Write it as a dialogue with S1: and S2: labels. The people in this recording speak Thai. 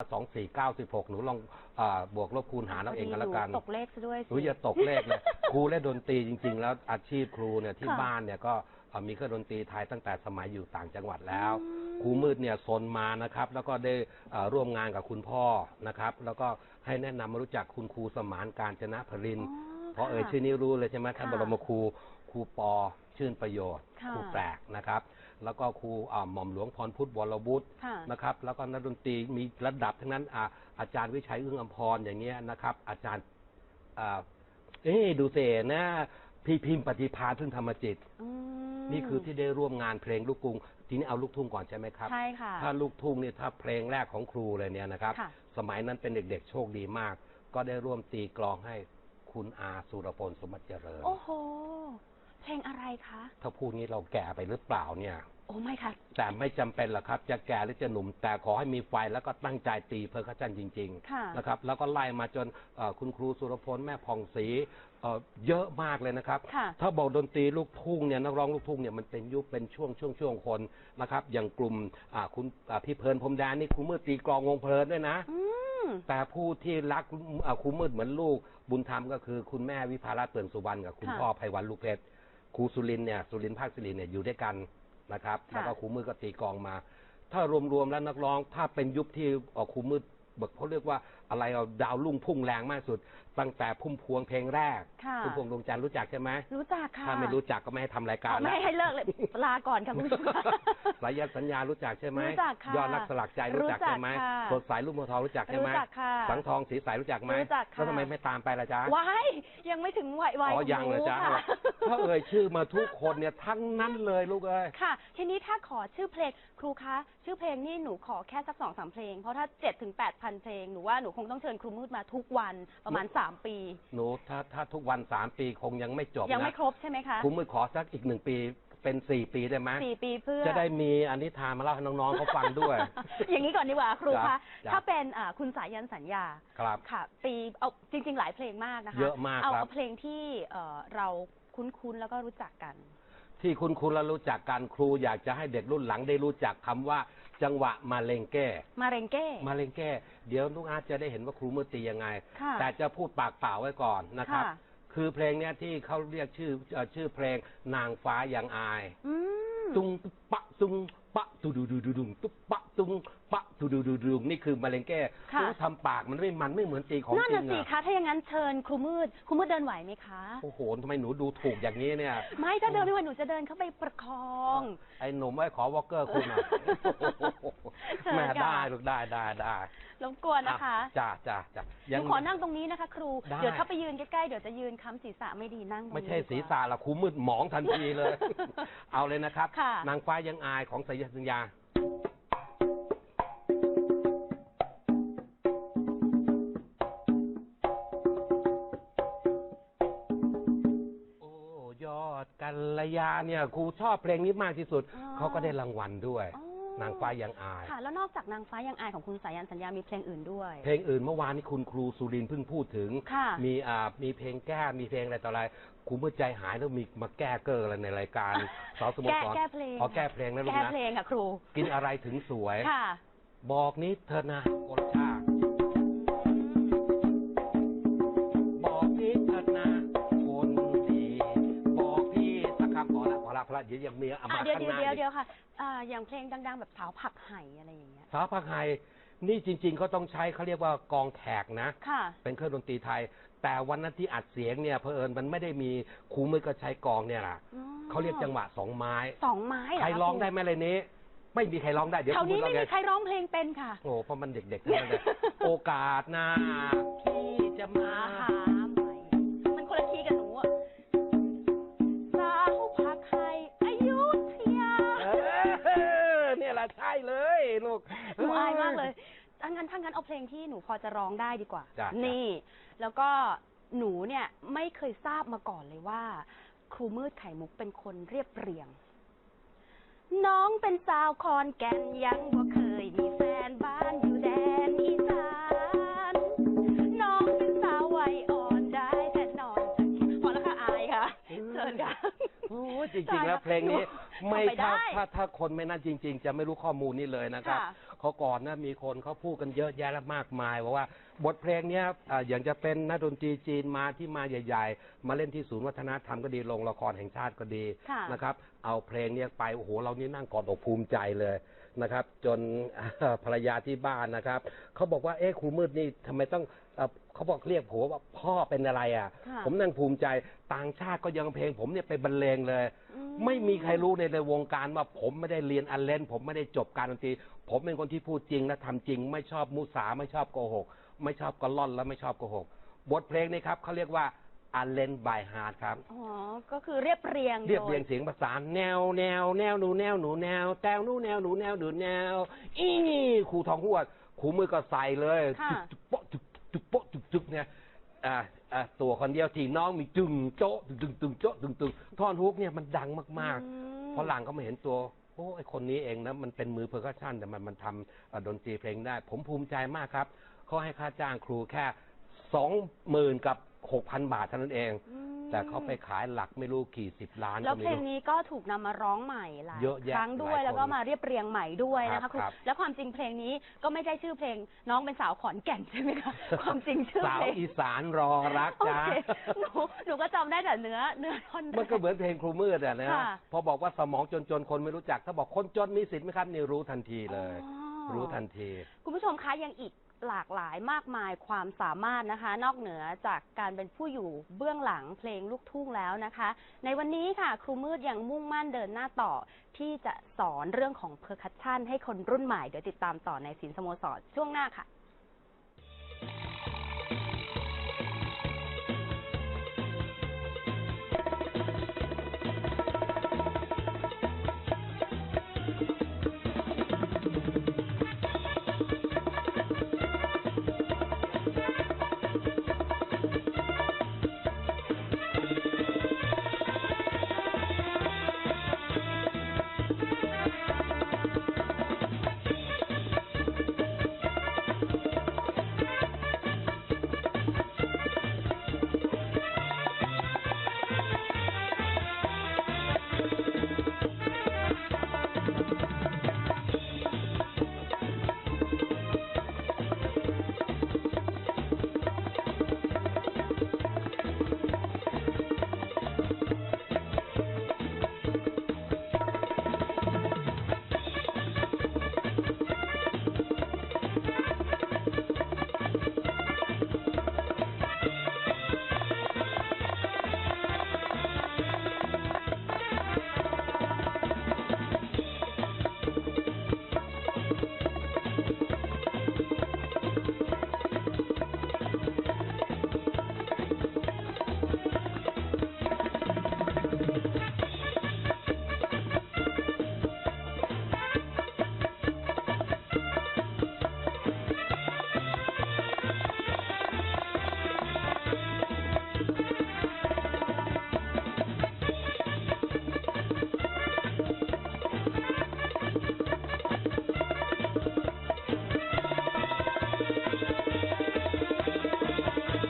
S1: สองสี่เก้าสิบหกหนูลองอาบวกลบคูณหารเอาเองกันแล้วกัน
S2: ตกเลขซะด้วย
S1: ห
S2: สิ
S1: นูอย่าตกเลขเลยครูเล่นดนตรีจริง ๆ แล้วอาชีพครูเนี่ยที่
S2: ค่ะ
S1: บ้านเนี่ยก็เอ่อมีเครื่องดนตรีไทยตั้งแต่สมัยอยู่ต่างจังหวัดแล้ว
S2: อืม
S1: ครูมืดเนี่ยซนมานะครับ แล้วก็ได้เอ่อร่วมงานกับคุณพ่อนะครับ แล้วก็ให้แนะนำมารู้จักคุณครูสมานการจนะพรินทร์
S2: อ๋อ
S1: เพราะเอ่ย
S2: ค่ะ
S1: ชื่อนี้รู้เลยใช่ไหมท่าน
S2: ค่ะ
S1: บรมครูครูปอชื่นประโยชน์
S2: ค่ะ
S1: ครูแปลกนะครับ แล้วก็ครูอ่าหม่อมหลวงพรพุทธวรวุฒิ
S2: ค่ะ
S1: นะครับ แล้วก็นักดนตรีมีระดับทั้งนั้นอาอาจารย์วิชัยอึ้งอัมพรอย่างเงี้ยนะครับ อาจารย์อ่าเอ๊ะดูเสนะพี่พิมพ์ปฏิภาณพึ่งธรรมจิต
S2: อืม
S1: นี่คือที่ได้ร่วมงานเพลงลูกกรุงทีนี้เอาลูกทุ่งก่อนใช่ไหมครับ
S2: ใช่ค่ะ
S1: ถ้าลูกทุ่งนี่ถ้าเพลงแรกของครูเลยเนี่ยนะครับ
S2: ค่ะ
S1: สมัยนั้นเป็นเด็กๆโชคดีมาก ก็ได้ร่วมตีกลองให้คุณอาสุรพลสมบัติเจริญ
S2: โอ้โห เพลงอะไรคะ
S1: ถ้าพูดงี้เราแก่ไปหรือเปล่าเนี่ย
S2: โอ้ไม่ค่ะ
S1: แต่ไม่จำเป็นหรอกครับ จะแก่หรือจะหนุ่ม แต่ขอให้มีไฟแล้วก็ตั้งใจตีเพอร์คัชชันจริง
S2: ค่ะ
S1: ๆนะครับ แล้วก็ไล่มาจนเอ่อคุณครูสุรพลแม่ผ่องศรีเอ่อเยอะมากเลยนะครับ
S2: ค่ะ
S1: ถ้าบอกดนตรีลูกทุ่งเนี่ยนักร้องลูกทุ่งเนี่ยมันเป็นยุคเป็นช่วงช่วงช่วงคนนะครับ อย่างกลุ่มอ่าคุณอ่าพี่เพลินพรหมแดนนี่ครูมืดตีกลองวงเพลินด้วยนะ
S2: อืม
S1: แต่ผู้ที่รักอ่าครูมืดเหมือนลูกบุญธรรมก็คือคุณแม่วิภารัตน์เตือนสุวรรณกับคุณ
S2: ค่ะ
S1: พ่อไพวันลูกเพชร ครูสุรินทร์เนี่ยสุรินทร์ภาคสิรินทร์เนี่ยอยู่ด้วยกันนะครับ
S2: ค่ะ
S1: แล้วก็ครูมืดก็ตีกลองมา ถ้ารวมๆแล้วนักร้องถ้าเป็นยุคที่เอ่อครูมืดแบบเขาเรียกว่า อะไรเอาดาวรุ่งพุ่งแรงมากสุด ตั้งแต่พุ่มพวงเพลงแรก
S2: ค่ะ
S1: พุ่มพวงดวงจันทร์รู้จักใช่ไหม
S2: รู้จักค่ะ
S1: ถ้าไม่รู้จักก็ไม่ให้ทำรายการ
S2: อ๋อไม่
S1: แล้ว
S2: ให้เลิกเลย ลาก่อนค่ะคุณผู้ชมค่ะ
S1: สายยันสัญญารู้จักใช่ไหม
S2: รู้จักค่ะ
S1: ยอดรักสลักใจรู้จักใช่ไหม
S2: รู้จักค่ะ
S1: สดใสลูกโมทองรู้จักใช่ไหม
S2: รู้จักค่ะ
S1: สังทองสีใสรู้จักไหม
S2: รู้จักค่ะ
S1: แล้วทำไมไม่ตามไปล่ะจ๊ะ
S2: ว้ายยังไม่ถึงวัยวัย
S1: อ๋อ
S2: ของ
S1: ยังเลย
S2: หนู
S1: จ้า
S2: ค่ะ
S1: ถ้าเอ่ยชื่อมาทุกคนเนี่ยทั้งนั้นเลยลูกเอ้ย
S2: ค่ะ ทีนี้ถ้าขอชื่อเพลงครูคะ ชื่อเพลงนี่หนูขอแค่สักสองสามเพลง เพราะถ้าเจ็ดถึงแปดพันเพลง หนูว่าหนูคงต้องเชิญครูมืดมาทุกวันประมาณสามปี
S1: หนูถ้าถ้าทุกวันสามปีคงยังไม่จบ
S2: ยังไม่
S1: นะ
S2: ครบใช่ไหมคะ
S1: คุณมือขอสักอีกหนึ่งปีเป็นสี่ปีได้ไหม
S2: สี่ปีเพื่อ
S1: จะได้มีอันนิทานมาเล่าให้น้องๆเขาฟังด้วย
S2: อย่างนี้ก่อนดีกว่าครู
S1: จ้ะ
S2: คะ
S1: จ้ะ
S2: ถ้าเป็นอ่าคุณสายันสัญญา
S1: ครับ
S2: ค่ะ ปีเอาจริง ๆ หลายเพลงมากนะคะ
S1: เยอะมาก
S2: เอา
S1: ครับ
S2: เอาเพลงที่เอ่อเราคุ้นๆแล้วก็รู้จักกัน
S1: ที่คุณคุณและรู้จักการครูอยากจะให้เด็กรุ่นหลังได้รู้จักคำว่า จังหวะมาเลงแก้
S2: มาเรงเก้
S1: มาเลงแก้ เดี๋ยวลูกอาร์ตจะได้เห็นว่าครูมือตียังไง
S2: ค่ะ
S1: แต่จะพูดปากเปล่าไว้ก่อนนะครับ
S2: ค่ะ
S1: คือเพลงเนี้ยที่เขาเรียกชื่อเอ่อชื่อเพลงนางฟ้ายังอาย
S2: อืม
S1: ตุงตุ๊บปะตุงปะตุดูดูดูดุงตุ๊บปะ ตุงปะตุดูดูดุงนี่คือมาเลงแก้
S2: ค่ะ
S1: โอ้ทำปากมันไม่มันไม่เหมือนตีของ
S2: นั่น
S1: จริ
S2: น่ะ
S1: ง
S2: สิ
S1: อะ
S2: คะถ้าอย่างนั้นเชิญครูมืดครูมืดเดินไหวไหมคะ
S1: โอ้โหทำไมหนูดูถูกอย่างนี้เนี่ย
S2: ไม่ถ้าเดินไม่ไหวหนูจะเดินเข้าไปประคอง
S1: ไอ้หนุ่มไอ้ขอวอลเกอร์คุณอะ
S2: เชิญ
S1: แม่
S2: ค่ะ
S1: ได้ลูกได้ได้ได้
S2: รบกวนนะคะ
S1: อ่จ้าจ้าจ้า
S2: หนูขอนั่งตรงนี้นะคะ ครู เดี๋ยวถ้าไปยืนใกล้ๆเดี๋ยวจะยืนค้ำศีรษะไม่ดีนั่งตรงนี้
S1: ไม่ใช่
S2: ดีกว่า
S1: ศีรษะละครูมืดหมองทันทีเลย เอาเลยนะครับ
S2: ค่ะ
S1: นางฟ้ายังอายของสายสัญญา ยาเนี่ยครูชอบเพลงนี้มากที่สุด
S2: อ๋อ
S1: เขาก็ได้รางวัลด้วย
S2: อ๋อ
S1: นางฟ้ายังอาย
S2: ค่ะ แล้วนอกจากนางฟ้ายังอายของคุณสายันสัญญามีเพลงอื่นด้วย
S1: เพลงอื่นเมื่อวานนี้คุณครูสุรินทร์เพิ่งพูดถึง
S2: ค่ะ
S1: มีอ่ามีเพลงแก้มีเพลงอะไรต่ออะไรครูเมื่อใจหายแล้วมีมาแก้เกอร์อะไรในรายการสาวสโม
S2: แก้
S1: สร
S2: แก้เพลง
S1: อ๋อแก้เพลงนะลูก
S2: แก้
S1: นะ
S2: เพลงค่ะครู
S1: กินอะไรถึงสวย
S2: ค่ะ
S1: บอกนิดเธอะนะโอรชา ละพอละพอละเดี๋ยวยังมีเอา
S2: อะ
S1: มา
S2: เดี๋ยว
S1: ข้างห
S2: เดี๋ยว
S1: น้า
S2: เดี๋ยว
S1: อีก
S2: เดี๋ยวค่ะอ่าอย่างเพลงดัง ๆ แบบสาวผักไห่อะไรอย่างเงี้ย
S1: สาวพักไฮนี่จริง ๆ ก็ต้องใช้เขาเรียกว่ากองแขกนะ
S2: ค่ะ
S1: เป็นเครื่องดนตรีไทย แต่วันนั้นที่อัดเสียงเนี่ยเพอเอิญมันไม่ได้มีครูมือก็ใช้กองเนี่ยแหละ
S2: อ๋อ
S1: เขาเรียกจังหวะสองไม้
S2: สองไม้เห
S1: ใคร
S2: คะ
S1: ร้องได้ไหมเลยนี้ ไม่มีใครร้องได้เดี๋ยว
S2: แถ
S1: คุ
S2: ว
S1: ณ
S2: นี้
S1: ร้อ
S2: ไม่
S1: งไง
S2: มีใครร้องเพลงเป็นค่ะ
S1: โอ้เพราะมันเด็กๆทั้งนั้นเลยโอกาสหน้าที่จะมา
S2: หา เอาเพลงที่หนูพอจะร้องได้ดีกว่า
S1: จ้ะ
S2: นี่ แล้วก็หนูเนี่ยไม่เคยทราบมาก่อนเลยว่า ครูมืดไข่มุกเป็นคนเรียบเรียง น้องเป็นสาวคอนแก่นยังบ่เคยมีแฟนบ้านอยู่แดนอีสาน น้องเป็นสาววัยอ่อนได้แต่นอนจะกินพอแล้วค่ะอายค่ะเชิญค่ะ
S1: โอ้ยจริงๆแล้วเพลงนี้ ไม่
S2: ทำไป
S1: ถ้า
S2: ได้
S1: ถ้าถ้าคนไม่นั่นจริง ๆ จะไม่รู้ข้อมูลนี้เลยนะครับ
S2: ค่ะ
S1: เขาก่อนนะมีคนเขาพูดกันเยอะแยะและมากมายบอกว่า บทเพลงเนี้ยอ่าอย่างจะเป็นนักดนตรีจีนมาที่มาใหญ่ ๆ มาเล่นที่ศูนย์วัฒนธรรมก็ดีโรงละครแห่งชาติก็ดี
S2: ค่ะ
S1: นะครับ เอาเพลงเนี้ยไปโอ้โหเรานี่นั่งกอดอกภูมิใจเลยนะครับ จน ภรรยาที่บ้านนะครับเขาบอกว่าเอ๊ะครูมืดนี่ทำไมต้อง เอ่อเขาบอกเรียกผัวว่าพ่อเป็นอะไรอะ
S2: ค่ะ
S1: ผมนั่งภูมิใจต่างชาติก็ยังเพลงผมเนี่ยไปบรรเลงเลย
S2: อื
S1: ไม่มีใครรู้ในในวงการว่าผมไม่ได้เรียนอันเล่น ผมไม่ได้จบการดนตรีผมเป็นคนที่พูดจริงและทำจริง ไม่ชอบมุสาไม่ชอบโกหก ไม่ชอบกระล่อนและไม่ชอบโกหก บทเพลงนี้ครับเขาเรียกว่าอันเลนบายฮาร์ดครับ
S2: อ๋อ ก็คือเรียบเรียง
S1: เรียบเรียง
S2: โด
S1: เสียงประสานแนวแนวแนวหนูแนวหนูแนวแตวหนูแนวหนูแนวหนูแนวอีครูทองหวดครูมือก็ใส่เลย
S2: ค่ะ
S1: จุกโป๊ะจุก จุกโป๊ะจุกจุกเนี่ยอ่าอ่าตัวคนเดียวที่น้องมีจึงโจ๊ะตึงตึงตึงโจ๊ะตึงตึงท่อนฮุกเนี่ยมันดังมาก
S2: อืม
S1: ๆพอหลังก็มาเห็นตัวโอ้ไอคนนี้เองนะมันเป็นมือเพอร์คัชชันแต่มันมันทำเอ่อดนตรีเพลงได้ ผมภูมิใจมากครับเขาให้ค่าจ้างครูแค่สองหมื่นกับหกพันบาทเท่านั้นเอง
S2: อืม
S1: แต่เขาไปขายหลักไม่รู้กี่สิบล้าน
S2: แล้ว
S1: ก็ไม่
S2: เพลง
S1: รู้
S2: นี้ก็ถูกนำมาร้องใหม่หลาย
S1: เยอะแยะ
S2: ครั้งด้วย
S1: หลายคน
S2: แล้วก็มาเรียบเรียงใหม่ด้วยนะ
S1: ครั
S2: คะ
S1: บ
S2: ครู
S1: ครับ
S2: แล้วความจริงเพลงนี้ก็ไม่ใช่ชื่อเพลงน้องเป็นสาวขอนแก่นใช่ไหมคะความจริงชื่อ
S1: สาว
S2: เพลง
S1: อีสานรอรัก
S2: โอ
S1: จ้า
S2: เคหนูหนูก็จำได้แต่เนื้อเนื้อท่อนแร
S1: มันก็เหมือนเพลงครูมืดอะนะ
S2: ค่ะ
S1: พอบอกว่าสมองจนๆ คนไม่รู้จัก ถ้าบอกคนจนมีสิทธิ์ไหมครับนี่รู้ทันทีเลย
S2: อ๋อ
S1: รู้ทันที
S2: คุณผู้ชมคะยังอีก หลากหลายมากมายความสามารถนะคะ นอกเหนือจากการเป็นผู้อยู่เบื้องหลังเพลงลูกทุ่งแล้วนะคะ ในวันนี้ค่ะ ครูมืดยังมุ่งมั่นเดินหน้าต่อ ที่จะสอนเรื่องของเพอร์คัชชันให้คนรุ่นใหม่ เดี๋ยวติดตามต่อในสินสโมสรช่วงหน้าค่ะ